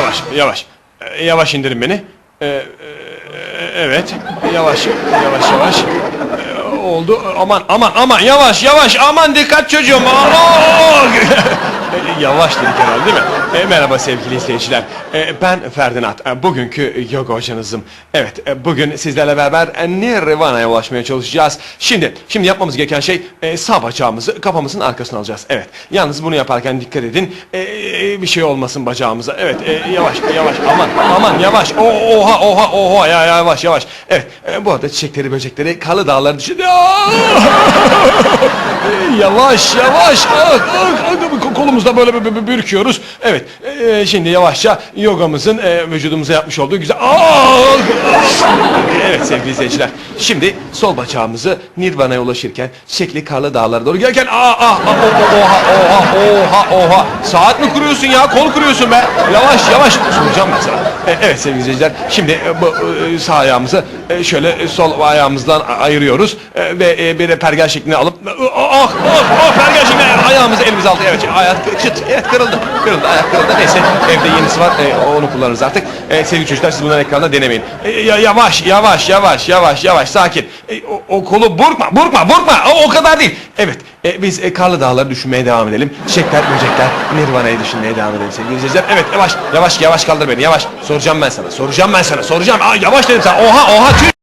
yavaş, yavaş. E, yavaş indirin beni. E, e, evet, yavaş, yavaş, yavaş. E, oldu. Aman, aman, aman, yavaş, yavaş. Aman dikkat çocuğum. Aa! Yavaş dedik herhalde değil mi? E, merhaba sevgili izleyiciler. E, ben Ferdinand. E, bugünkü yoga hocanızım. Evet, e, bugün sizlerle beraber e, Nirvana'ya ulaşmaya çalışacağız. Şimdi, şimdi yapmamız gereken şey e, sağ bacağımızı kafamızın arkasına alacağız. Evet. Yalnız bunu yaparken dikkat edin. E, e, bir şey olmasın bacağımıza. Evet, e, yavaş, yavaş. Aman, aman yavaş. O, oha, oha, oha. Ya, yavaş, yavaş. Evet. e, bu arada çiçekleri, böcekleri, kalı dağları düşün. Yavaş yavaş ah, ah, ah, kolumuzda böyle bir- bürküyoruz. Evet e, şimdi yavaşça yogamızın e, vücudumuza yapmış olduğu güzel. Evet sevgili izleyiciler. Şimdi sol bacağımızı Nirvana'ya ulaşırken çiçekli karlı dağlara doğru gelirken ah, o- o- oha oha oha oha saat mi kuruyorsun ya kol kuruyorsun be yavaş yavaş soracağım ben sana. E, evet sevgili izleyiciler şimdi e, bu e, sağ ayağımızı e, şöyle e, sol ayağımızdan ayırıyoruz e, ve e, bir pergel şeklinde alıp ah ah ah pergel şeklinde ayağımızı elimize aldık evet ayak çıt kırıldı. Kırıldı ayak kırıldı. Neyse evde yenisi var. E, onu kullanırız artık. E, sevgili çocuklar siz bunları ekranda denemeyin. E, ya- yavaş yavaş yavaş yavaş yavaş sakin. E, o, o kolu burkma burkma burkma. O, o kadar değil. Evet e, biz e, karlı dağları düşünmeye devam edelim. Çiçekler böcekler Nirvana'yı düşünmeye devam edelim sevgili izleyiciler. Evet yavaş yavaş yavaş kaldır beni. Yavaş. Soracağım ben sana soracağım ben sana soracağım. Aa, yavaş dedim sana. Oha oha tüy